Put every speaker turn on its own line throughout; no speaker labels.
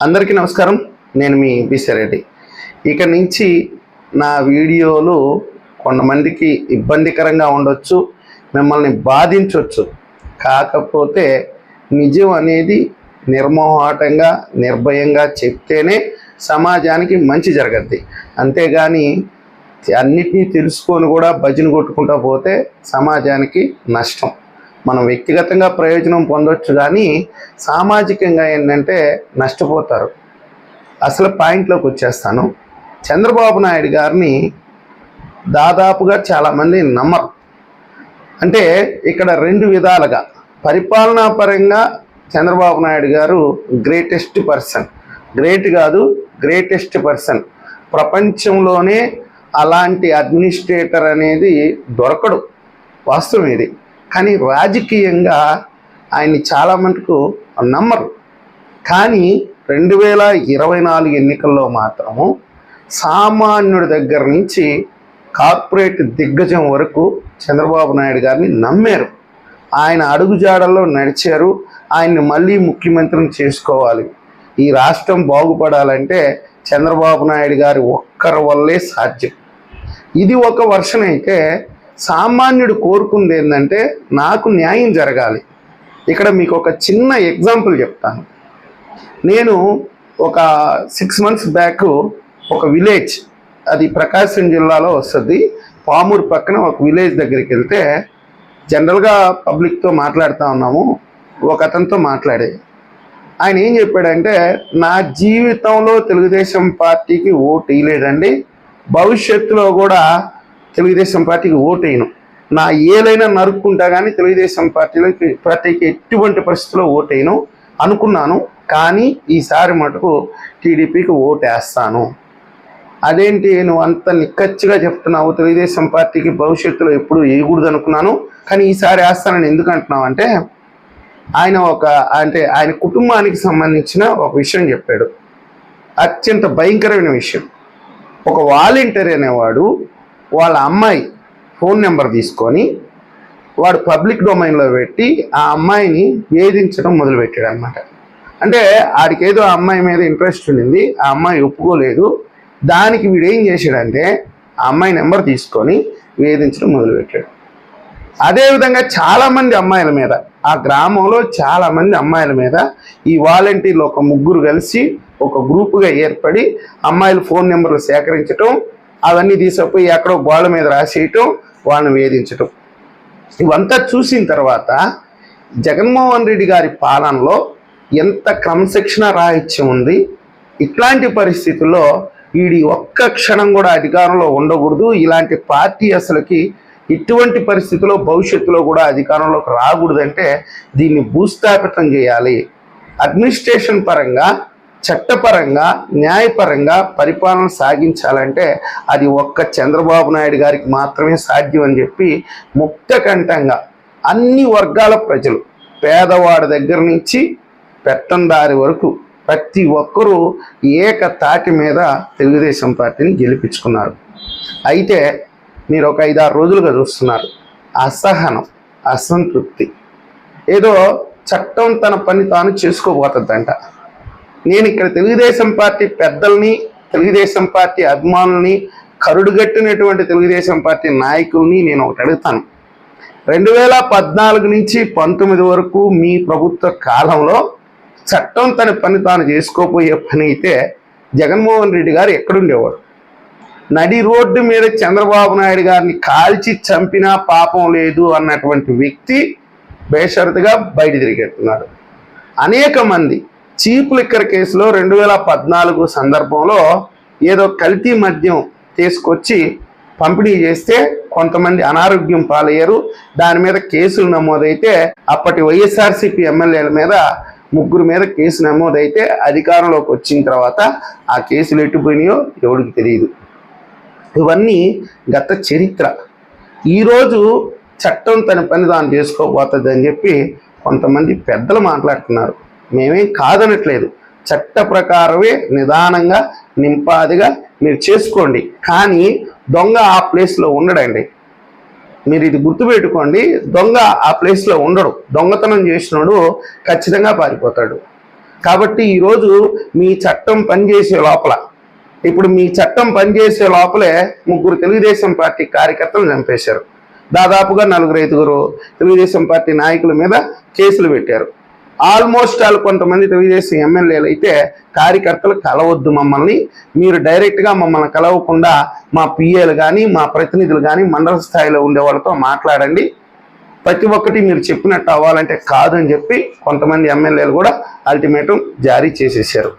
అందరికీ నమస్కారం. నేను మీ బిసిరెడ్డి. ఇక నుంచి నా వీడియోలు కొంతమందికి ఇబ్బందికరంగా ఉండొచ్చు మిమ్మల్ని బాధించవచ్చు కాకపోతే నిజం అనేది నిర్మోహాటంగా నిర్భయంగా చెప్తేనే సమాజానికి మంచి జరగద్ది. అంతేగాని అన్నిటినీ తెలుసుకొని కూడా భజన కొట్టుకుంటా పోతే సమాజానికి నష్టం. మనం వ్యక్తిగతంగా ప్రయోజనం పొందొచ్చు కానీ సామాజికంగా ఏంటంటే నష్టపోతారు. అసలు పాయింట్లోకి వచ్చేస్తాను. చంద్రబాబు నాయుడు గారిని దాదాపుగా చాలామంది నమ్మరు. అంటే ఇక్కడ రెండు విధాలుగా. పరిపాలనా పరంగా Chandrababu Naidu garu greatest person great కాదు గ్రేటెస్ట్ పర్సన్ ప్రపంచంలోనే అలాంటి అడ్మినిస్ట్రేటర్ అనేది దొరకడు. వాస్తవం ఇది. కానీ రాజకీయంగా ఆయన్ని చాలా మటుకు నమ్మరు. కానీ రెండు వేల ఇరవై నాలుగు ఎన్నికల్లో మాత్రము సామాన్యుడి దగ్గర నుంచి కార్పొరేట్ దిగ్గజం వరకు చంద్రబాబు నాయుడు గారిని నమ్మారు. ఆయన అడుగుజాడల్లో నడిచారు. ఆయన్ని మళ్ళీ ముఖ్యమంత్రిని చేసుకోవాలి. ఈ రాష్ట్రం బాగుపడాలంటే చంద్రబాబు నాయుడు గారి ఒక్కరి వల్లే సాధ్యం. ఇది ఒక వర్షన్ అయితే సామాన్యుడు కోరుకుంది ఏంటంటే నాకు న్యాయం జరగాలి. ఇక్కడ మీకు ఒక చిన్న ఎగ్జాంపుల్ చెప్తాను. నేను ఒక సిక్స్ మంత్స్ బ్యాక్ ఒక విలేజ్ అది ప్రకాశం జిల్లాలో వస్తుంది. పామూరు పక్కన ఒక విలేజ్ దగ్గరికి వెళ్తే జనరల్గా పబ్లిక్తో మాట్లాడుతూ ఉన్నాము. ఒక అతనితో మాట్లాడే. ఆయన ఏం చెప్పాడంటే నా జీవితంలో తెలుగుదేశం పార్టీకి ఓటు వేయలేదండి భవిష్యత్తులో కూడా తెలుగుదేశం పార్టీకి ఓటు నా ఏలైనా నరుక్కుంటా కానీ తెలుగుదేశం పార్టీలోకి పార్టీకి ఎటువంటి పరిస్థితుల్లో ఓటు అనుకున్నాను. కానీ ఈసారి మటుకు టీడీపీకి ఓటు వేస్తాను అదేంటి నువ్వు అంత నిక్కచ్చిగా చెప్తున్నావు? తెలుగుదేశం పార్టీకి భవిష్యత్తులో ఎప్పుడు వేయకూడదు అనుకున్నాను. కానీ ఈసారి వేస్తానని ఎందుకు అంటున్నావు అంటే ఆయన ఒక అంటే ఆయన కుటుంబానికి సంబంధించిన ఒక విషయం చెప్పాడు. అత్యంత భయంకరమైన విషయం. ఒక వాలంటీర్ అనేవాడు వాళ్ళ అమ్మాయి ఫోన్ నెంబర్ తీసుకొని వాడు పబ్లిక్ డొమైన్లో పెట్టి ఆ అమ్మాయిని వేధించడం మొదలుపెట్టాడు అనమాట అంటే ఆడికేదో ఏదో ఆ అమ్మాయి మీద ఇంట్రెస్ట్ ఉండింది ఆ అమ్మాయి ఒప్పుకోలేదు. దానికి వీడు ఏం చేశాడంటే ఆ అమ్మాయి నెంబర్ తీసుకొని వేధించడం మొదలుపెట్టాడు. అదేవిధంగా చాలామంది అమ్మాయిల మీద ఆ గ్రామంలో చాలామంది అమ్మాయిల మీద ఈ వాలంటీర్లు ఒక ముగ్గురు కలిసి ఒక గ్రూపుగా ఏర్పడి అమ్మాయిల ఫోన్ నెంబర్లు సేకరించడం అవన్నీ తీసుకుపోయి ఎక్కడో గోళ్ళ మీద రాసేయటం వాళ్ళని వేధించటం. ఇవంతా చూసిన తర్వాత జగన్మోహన్ రెడ్డి గారి పాలనలో ఎంత క్రమశిక్షణ రాహిత్యం ఉంది. ఇట్లాంటి పరిస్థితుల్లో వీడి ఒక్క క్షణం కూడా అధికారంలో ఉండకూడదు. ఇలాంటి పార్టీ అసలుకి ఇటువంటి పరిస్థితుల్లో భవిష్యత్తులో కూడా అధికారంలోకి రాకూడదంటే దీన్ని భూస్థాపితం చేయాలి. అడ్మినిస్ట్రేషన్ పరంగా చట్టపరంగా న్యాయపరంగా పరిపాలన సాగించాలంటే అది ఒక్క చంద్రబాబు నాయుడు గారికి మాత్రమే సాధ్యం అని చెప్పి ముక్తకంఠంగా అన్ని వర్గాల ప్రజలు పేదవాడి దగ్గర నుంచి పెత్తందారి వరకు ప్రతి ఒక్కరూ ఏక తాటి మీద తెలుగుదేశం పార్టీని గెలిపించుకున్నారు. అయితే మీరు ఒక ఐదారు రోజులుగా చూస్తున్నారు. అసహనం అసంతృప్తి. ఏదో చట్టం తన పని తాను చేసుకోబోతుందంట. నేను ఇక్కడ తెలుగుదేశం పార్టీ పెద్దల్ని తెలుగుదేశం పార్టీ అభిమానుల్ని కరుడుగట్టినటువంటి తెలుగుదేశం పార్టీ నాయకుల్ని నేను ఒకటి అడుగుతాను. రెండు వేల పద్నాలుగు నుంచి పంతొమ్మిది వరకు మీ ప్రభుత్వ కాలంలో చట్టం తన పని తాను చేసుకోపోయే పని అయితే జగన్మోహన్ రెడ్డి గారు ఎక్కడుండేవాడు? నడి రోడ్డు మీద చంద్రబాబు నాయుడు గారిని కాల్చి చంపినా పాపం లేదు అన్నటువంటి వ్యక్తి బేషరతుగా బయట తిరిగెడుతున్నాడు అనేక మంది చీప్ లిక్కర్ కేసులో రెండు వేల పద్నాలుగు సందర్భంలో ఏదో కల్తీ మద్యం తీసుకొచ్చి పంపిణీ చేస్తే కొంతమంది అనారోగ్యం పాలయ్యారు. దాని మీద కేసులు నమోదైతే అప్పటి వైఎస్ఆర్సీపీ ఎమ్మెల్యేల మీద ముగ్గురు మీద కేసు నమోదైతే అధికారంలోకి వచ్చిన తర్వాత ఆ కేసులు ఎట్టుపోయినాయో ఎవరికి తెలియదు. ఇవన్నీ గత చరిత్ర. ఈరోజు చట్టం తన పని తాను చేసుకోబోతుంది అని చెప్పి కొంతమంది పెద్దలు మాట్లాడుతున్నారు. మేమేం కాదనట్లేదు. చట్ట ప్రకారమే నిదానంగా నింపాదిగా మీరు చేసుకోండి. కానీ దొంగ ఆ ప్లేస్లో ఉండడండి. మీరు ఇది గుర్తుపెట్టుకోండి దొంగ ఆ ప్లేస్లో ఉండడు. దొంగతనం చేసినోడు ఖచ్చితంగా పారిపోతాడు. కాబట్టి ఈరోజు మీ చట్టం పనిచేసే లోపల ఇప్పుడు మీ చట్టం పనిచేసే లోపలే ముగ్గురు తెలుగుదేశం పార్టీ కార్యకర్తలు చంపేశారు. దాదాపుగా నలుగురు ఐదుగురు తెలుగుదేశం పార్టీ నాయకుల మీద కేసులు పెట్టారు. ఆల్మోస్ట్ ఆల్ కొంతమంది తెలుగుదేశం ఎమ్మెల్యేలు అయితే కార్యకర్తలు కలవద్దు మమ్మల్ని. మీరు డైరెక్ట్గా మమ్మల్ని కలవకుండా మా పిఏలు కానీ మా ప్రతినిధులు కానీ మండల స్థాయిలో ఉండే వాళ్ళతో మాట్లాడండి. ప్రతి ఒక్కటి మీరు చెప్పినట్టు అవ్వాలంటే కాదని చెప్పి కొంతమంది ఎమ్మెల్యేలు కూడా అల్టిమేటం జారీ చేసేసారు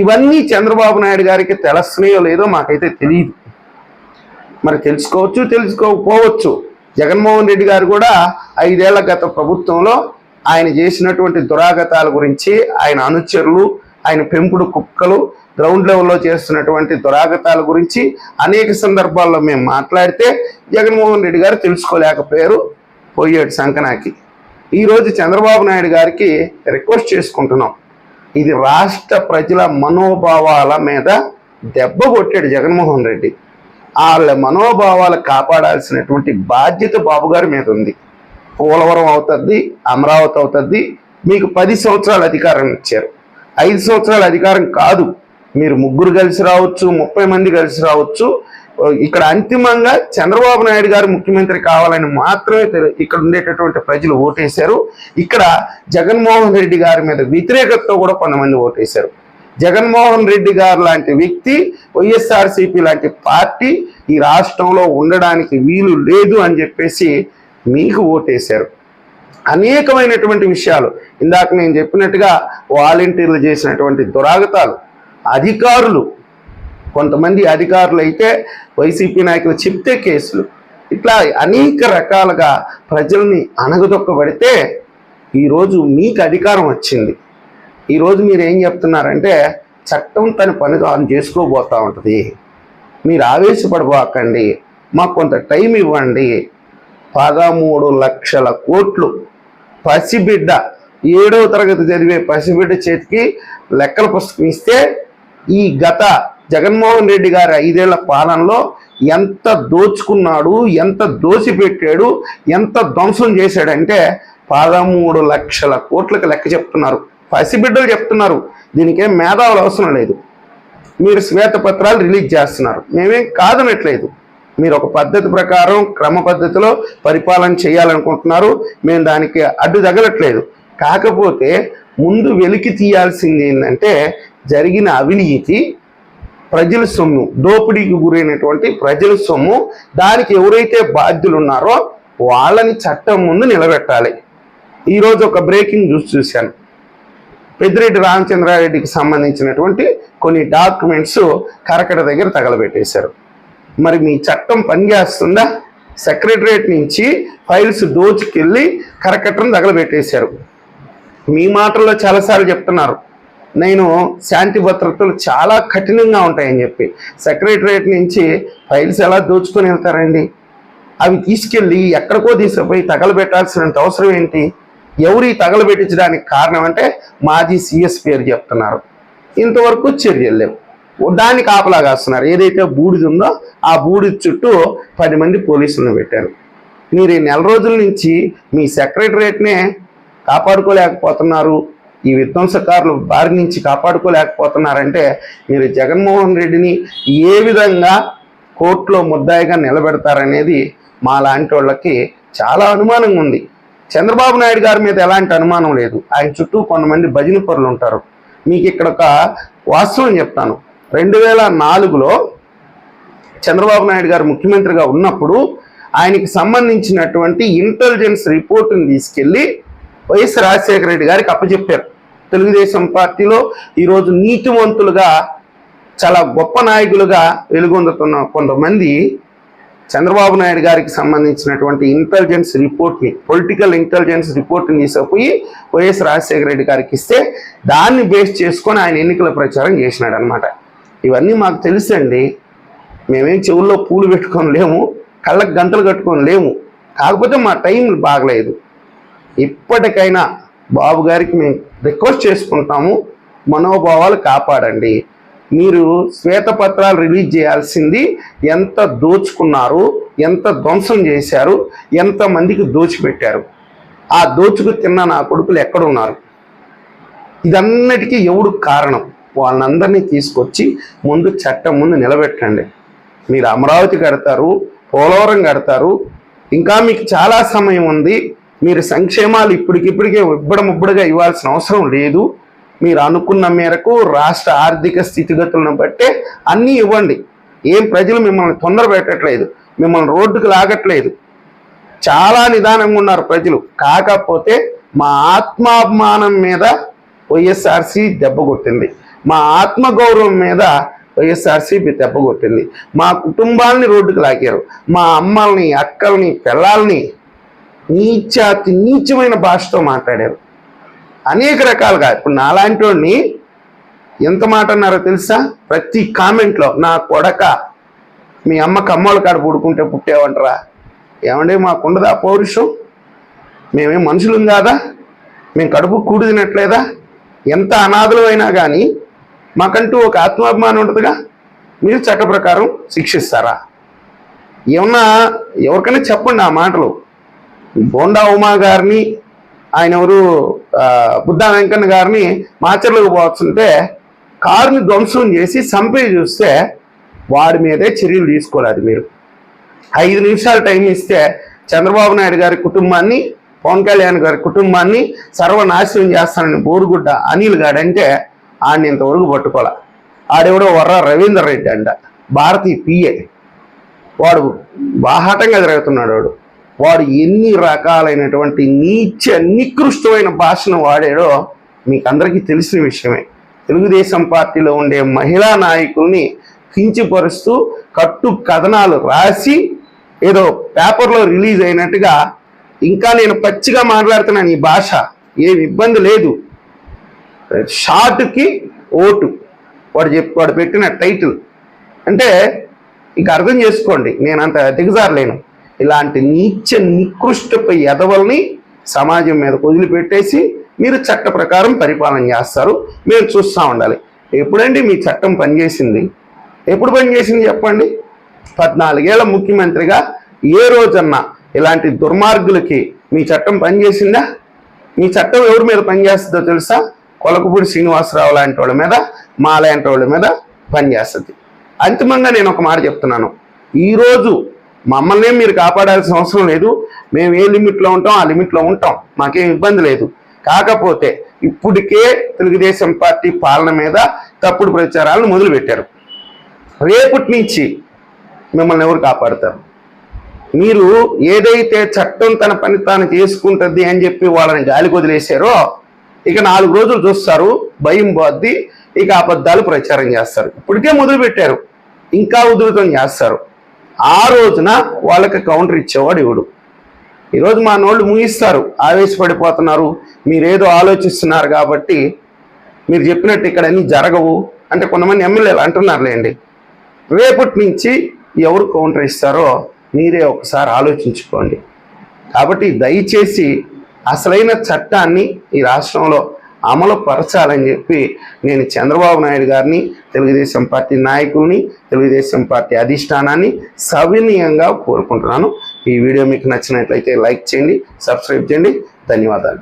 ఇవన్నీ చంద్రబాబు నాయుడు గారికి తెలుస్తున్నాయో లేదో మాకైతే తెలియదు మరి తెలుసుకోవచ్చు తెలుసుకోకపోవచ్చు. జగన్మోహన్ రెడ్డి గారు కూడా ఐదేళ్ళ గత ప్రభుత్వంలో ఆయన చేసినటువంటి దురాగతాల గురించి ఆయన అనుచరులు ఆయన పెంపుడు కుక్కలు గ్రౌండ్ లెవెల్లో చేస్తున్నటువంటి దురాగతాల గురించి అనేక సందర్భాల్లో మేము మాట్లాడితే జగన్మోహన్ రెడ్డి గారు తెలుసుకోలేకపోయారు పోయాడు సంకనాకి. ఈరోజు చంద్రబాబు నాయుడు గారికి రిక్వెస్ట్ చేసుకుంటున్నాం. ఇది రాష్ట్ర ప్రజల మనోభావాల మీద దెబ్బ కొట్టాడు జగన్మోహన్ రెడ్డి. వాళ్ళ మనోభావాలు కాపాడాల్సినటువంటి బాధ్యత బాబు గారి మీద ఉంది. పోలవరం అవుతుంది అమరావతి అవుతుంది. మీకు పది సంవత్సరాల అధికారం ఇచ్చారు. ఐదు సంవత్సరాల అధికారం కాదు. మీరు ముగ్గురు కలిసి రావచ్చు ముప్పై మంది కలిసి రావచ్చు. ఇక్కడ అంతిమంగా చంద్రబాబు నాయుడు గారు ముఖ్యమంత్రి కావాలని మాత్రమే ఇక్కడ ఉండేటటువంటి ప్రజలు ఓటేశారు. ఇక్కడ జగన్మోహన్ రెడ్డి గారి మీద వ్యతిరేకతతో కూడా కొంతమంది ఓటేశారు. జగన్మోహన్ రెడ్డి గారు లాంటి వ్యక్తి వైఎస్ఆర్సీపీ లాంటి పార్టీ ఈ రాష్ట్రంలో ఉండడానికి వీలు లేదు అని చెప్పేసి మీకు ఓటేశారు. అనేకమైనటువంటి విషయాలు. ఇందాక నేను చెప్పినట్టుగా వాలంటీర్లు చేసినటువంటి దురాగతాలు అధికారులు కొంతమంది అధికారులు అయితే వైసీపీ నాయకులు చెప్తే కేసులు ఇట్లా అనేక రకాలుగా ప్రజల్ని అణగదొక్కబడితే ఈరోజు మీకు అధికారం వచ్చింది. ఈరోజు మీరు ఏం చెప్తున్నారంటే చట్టం తన పని తాను చేసుకోబోతూ ఉంటుంది. మీరు ఆవేశపడిపోకండి మాకు కొంత టైం ఇవ్వండి. పదమూడు లక్షల కోట్లు. పసిబిడ్డ ఏడవ తరగతి చదివే పసిబిడ్డ చేతికి లెక్కల పుస్తకం ఇస్తే ఈ గత జగన్మోహన్ రెడ్డి గారి ఐదేళ్ళ పాలనలో ఎంత దోచుకున్నాడు ఎంత దోచిపెట్టాడు ఎంత ధ్వంసం చేశాడంటే పదమూడు లక్షల కోట్లకు లెక్క చెప్తున్నారు. పసిబిడ్డలు చెప్తున్నారు. దీనికేం మేధావులు అవసరం లేదు. మీరు శ్వేతపత్రాలు రిలీజ్ చేస్తున్నారు. మేమేం కాదనట్లేదు. మీరు ఒక పద్ధతి ప్రకారం క్రమ పద్ధతిలో పరిపాలన చేయాలనుకుంటున్నారు. మేము దానికి అడ్డు తగలట్లేదు. కాకపోతే ముందు వెలికి తీయాల్సింది ఏంటంటే జరిగిన అవినీతి ప్రజల సొమ్ము దోపిడీకి గురైనటువంటి ప్రజల సొమ్ము దానికి ఎవరైతే బాధ్యులు ఉన్నారో వాళ్ళని చట్టం ముందు నిలబెట్టాలి. ఈరోజు ఒక బ్రేకింగ్ న్యూస్ చూశాను. పెద్దిరెడ్డి రామచంద్రారెడ్డికి సంబంధించినటువంటి కొన్ని డాక్యుమెంట్స్ కరకట దగ్గర తగలబెట్టేశారు. మరి మీ చట్టం పనిచేస్తుందా? సెక్రటరేట్ నుంచి ఫైల్స్ దోచుకెళ్ళి కరకట్టను తగలబెట్టేశారు. మీ మాటల్లో చాలాసార్లు చెప్తున్నారు. నేను శాంతి భద్రతలు చాలా కఠినంగా ఉంటాయని చెప్పి. సెక్రటరేట్ నుంచి ఫైల్స్ ఎలా దోచుకొని వెళ్తారండి? అవి తీసుకెళ్ళి ఎక్కడికో తీసుకుపోయి తగలబెట్టాల్సిన అవసరం ఏంటి? ఎవరు తగలబెట్టించడానికి కారణం అంటే మాజీ సిఎస్ పేరు చెప్తున్నారు. ఇంతవరకు చర్యలు లేవు. దాన్ని కాపలా కాస్తున్నారు. ఏదైతే బూడిద ఉందో ఆ బూడిద చుట్టూ పది మంది పోలీసులను పెట్టారు. మీరు ఈ నెల రోజుల నుంచి మీ సెక్రటరేట్నే కాపాడుకోలేకపోతున్నారు. ఈ విధ్వంసకారులు బారి నుంచి కాపాడుకోలేకపోతున్నారంటే మీరు జగన్మోహన్ రెడ్డిని ఏ విధంగా కోర్టులో ముద్దాయిగా నిలబెడతారనేది మా లాంటి వాళ్ళకి చాలా అనుమానంగా ఉంది. చంద్రబాబు నాయుడు గారి మీద ఎలాంటి అనుమానం లేదు. ఆయన చుట్టూ కొంతమంది భజన పరులు ఉంటారు. మీకు ఇక్కడ ఒక వాస్తవం చెప్తాను. రెండు వేల నాలుగులో చంద్రబాబు నాయుడు గారు ముఖ్యమంత్రిగా ఉన్నప్పుడు ఆయనకి సంబంధించినటువంటి ఇంటెలిజెన్స్ రిపోర్టుని తీసుకెళ్ళి వైఎస్ రాజశేఖర రెడ్డి గారికి అప్పచెప్పారు తెలుగుదేశం పార్టీలో ఈరోజు నీతివంతులుగా చాలా గొప్ప నాయకులుగా వెలుగొందుతున్న కొంతమంది చంద్రబాబు నాయుడు గారికి సంబంధించినటువంటి ఇంటెలిజెన్స్ రిపోర్ట్ని పొలిటికల్ ఇంటెలిజెన్స్ రిపోర్ట్ని తీసుకుపోయి వైఎస్ రాజశేఖర రెడ్డి గారికి ఇస్తే దాన్ని బేస్ చేసుకొని ఆయన ఎన్నికల ప్రచారం చేసినాడు అనమాట ఇవన్నీ మాకు తెలుసండి. మేమేం చెవుల్లో పూలు పెట్టుకొని లేము కళ్ళకు గంతలు కట్టుకొని లేము. కాకపోతే మా టైం బాగలేదు. ఇప్పటికైనా బాబు గారికి మేము రిక్వెస్ట్ చేసుకుంటాము మనోభావాలు కాపాడండి. మీరు శ్వేతపత్రాలు రిలీజ్ చేయాల్సింది ఎంత దోచుకున్నారు ఎంత ధ్వంసం చేశారు ఎంతమందికి దోచిపెట్టారు. ఆ దోచుకు తిన్న నా కొడుకులు ఎక్కడున్నారు? ఇదన్నిటికీ ఎవడు కారణం? వాళ్ళందరినీ తీసుకొచ్చి ముందు చట్టం ముందు నిలబెట్టండి. మీరు అమరావతి కడతారు పోలవరం కడతారు ఇంకా మీకు చాలా సమయం ఉంది. మీరు సంక్షేమాలు ఇప్పటికిప్పటికే ఇబ్బడముబ్బడిగా ఇవ్వాల్సిన అవసరం లేదు. మీరు అనుకున్న మేరకు రాష్ట్ర ఆర్థిక స్థితిగతులను బట్టే అన్నీ ఇవ్వండి. ఏం ప్రజలు మిమ్మల్ని తొందర పెట్టట్లేదు మిమ్మల్ని రోడ్డుకు లాగట్లేదు. చాలా నిదానంగా ఉన్నారు ప్రజలు. కాకపోతే మా ఆత్మాభిమానం మీద వైఎస్ఆర్సీ దెబ్బ కొట్టింది. మా ఆత్మగౌరవం మీద వైఎస్ఆర్సీపీ దెబ్బ కొట్టింది మా కుటుంబాలని రోడ్డుకు లాగారు. మా అమ్మల్ని అక్కల్ని పిల్లల్ని నీచాతి నీచమైన భాషతో మాట్లాడారు. అనేక రకాలుగా ఇప్పుడు నాలాంటి వాడిని ఎంత మాట అన్నారో తెలుసా? ప్రతి కామెంట్లో నా కొడక మీ అమ్మ కమ్మోళ్ళ కాడ పుడుకుంటే పుట్టేవంటరా? ఏమండి మాకుండదా పౌరుషం? మేమేం మనుషులం కాదా? మేము కడుపు కూడి తినట్లేదా ఎంత అనాథలు అయినా కానీ మాకంటూ ఒక ఆత్మాభిమానం ఉంటుందిగా? మీరు చట్ట ప్రకారం శిక్షిస్తారా? ఏమన్నా ఎవరికైనా చెప్పండి ఆ మాటలు. బోండా ఉమా గారిని ఆయన ఎవరు బుద్ధా వెంకన్న గారిని మాచర్లకు పోతుంటే కారుని ధ్వంసం చేసి చంపే చూస్తే వాడి మీదే చర్యలు తీసుకోలేదు మీరు. ఐదు నిమిషాలు టైం ఇస్తే చంద్రబాబు నాయుడు గారి కుటుంబాన్ని పవన్ కళ్యాణ్ గారి కుటుంబాన్ని సర్వనాశనం చేస్తానని బోరుగుడ్డ అనిల్ గాడంటే ఆడిని ఇంతవరకు పట్టుకోలే ఆడెవడో వర్ర రవీందర్ రెడ్డి అంట. భారతీయ పిఏ. వాడు బాహాటంగా తిరుగుతున్నాడు వాడు. వాడు ఎన్ని రకాలైనటువంటి నీచ నికృష్టమైన భాషను వాడాడో మీకు అందరికీ తెలిసిన విషయమే. తెలుగుదేశం పార్టీలో ఉండే మహిళా నాయకుల్ని కించిపరుస్తూ కట్టు కథనాలు రాసి ఏదో పేపర్లో రిలీజ్ అయినట్టుగా ఇంకా నేను పచ్చిగా మాట్లాడుతున్నాను ఈ భాష. ఏమి ఇబ్బంది లేదు. షార్ట్కి ఓటు. వాడు చెప్పి వాడు పెట్టిన టైటిల్. అంటే ఇక అర్థం చేసుకోండి నేను అంత దిగజారలేను ఇలాంటి నీచ నికృష్టపై ఎదవల్ని సమాజం మీద వదిలిపెట్టేసి మీరు చట్ట ప్రకారం పరిపాలన చేస్తారు. మీరు చూస్తూ ఉండాలి. ఎప్పుడండి మీ చట్టం పనిచేసింది? ఎప్పుడు పనిచేసింది చెప్పండి? పద్నాలుగేళ్ళ ముఖ్యమంత్రిగా ఏ రోజన్నా ఇలాంటి దుర్మార్గులకి మీ చట్టం పనిచేసిందా? మీ చట్టం ఎవరి మీద పనిచేస్తుందో తెలుసా? కొలకపూడి శ్రీనివాసరావు లాంటి వాళ్ళ మీద మా లాంటి వాళ్ళ మీద పనిచేస్తుంది. అంతిమంగా నేను ఒక మాట చెప్తున్నాను. ఈరోజు మమ్మల్ని మీరు కాపాడాల్సిన అవసరం లేదు. మేము ఏ లిమిట్లో ఉంటాం ఆ లిమిట్లో ఉంటాం. మాకేం ఇబ్బంది లేదు. కాకపోతే ఇప్పటికే తెలుగుదేశం పార్టీ పాలన మీద తప్పుడు ప్రచారాలను మొదలుపెట్టారు. రేపటి నుంచి మిమ్మల్ని ఎవరు కాపాడుతారు? మీరు ఏదైతే చట్టం తన పని తాను చేసుకుంటుంది అని చెప్పి వాళ్ళని గాలికి వదిలేశారో ఇక నాలుగు రోజులు చూస్తారు భయం పోద్ది ఇక అబద్ధాలు ప్రచారం చేస్తారు. ఇప్పటికే మొదలు పెట్టారు ఇంకా ఉధృతం చేస్తారు. ఆ రోజున వాళ్ళకి కౌంటర్ ఇచ్చేవాడు ఇవుడు ఈరోజు మా నోళ్ళు ముగిస్తారు ఆవేశపడిపోతున్నారు మీరేదో ఆలోచిస్తున్నారు కాబట్టి మీరు చెప్పినట్టు ఇక్కడ అన్నీ జరగవు. అంటే కొంతమంది ఎమ్మెల్యేలు అంటున్నారులేండి రేపటి నుంచి ఎవరు కౌంటర్ ఇస్తారో మీరే ఒకసారి ఆలోచించుకోండి. కాబట్టి దయచేసి అసలైన చట్టాన్ని ఈ రాష్ట్రంలో అమలు పరచాలని చెప్పి నేను చంద్రబాబు నాయుడు గారిని తెలుగుదేశం పార్టీ నాయకుల్ని తెలుగుదేశం పార్టీ అధిష్టానాన్ని సవినీయంగా కోరుకుంటున్నాను. ఈ వీడియో మీకు నచ్చినట్లయితే లైక్ చేయండి సబ్స్క్రైబ్ చేయండి. ధన్యవాదాలు.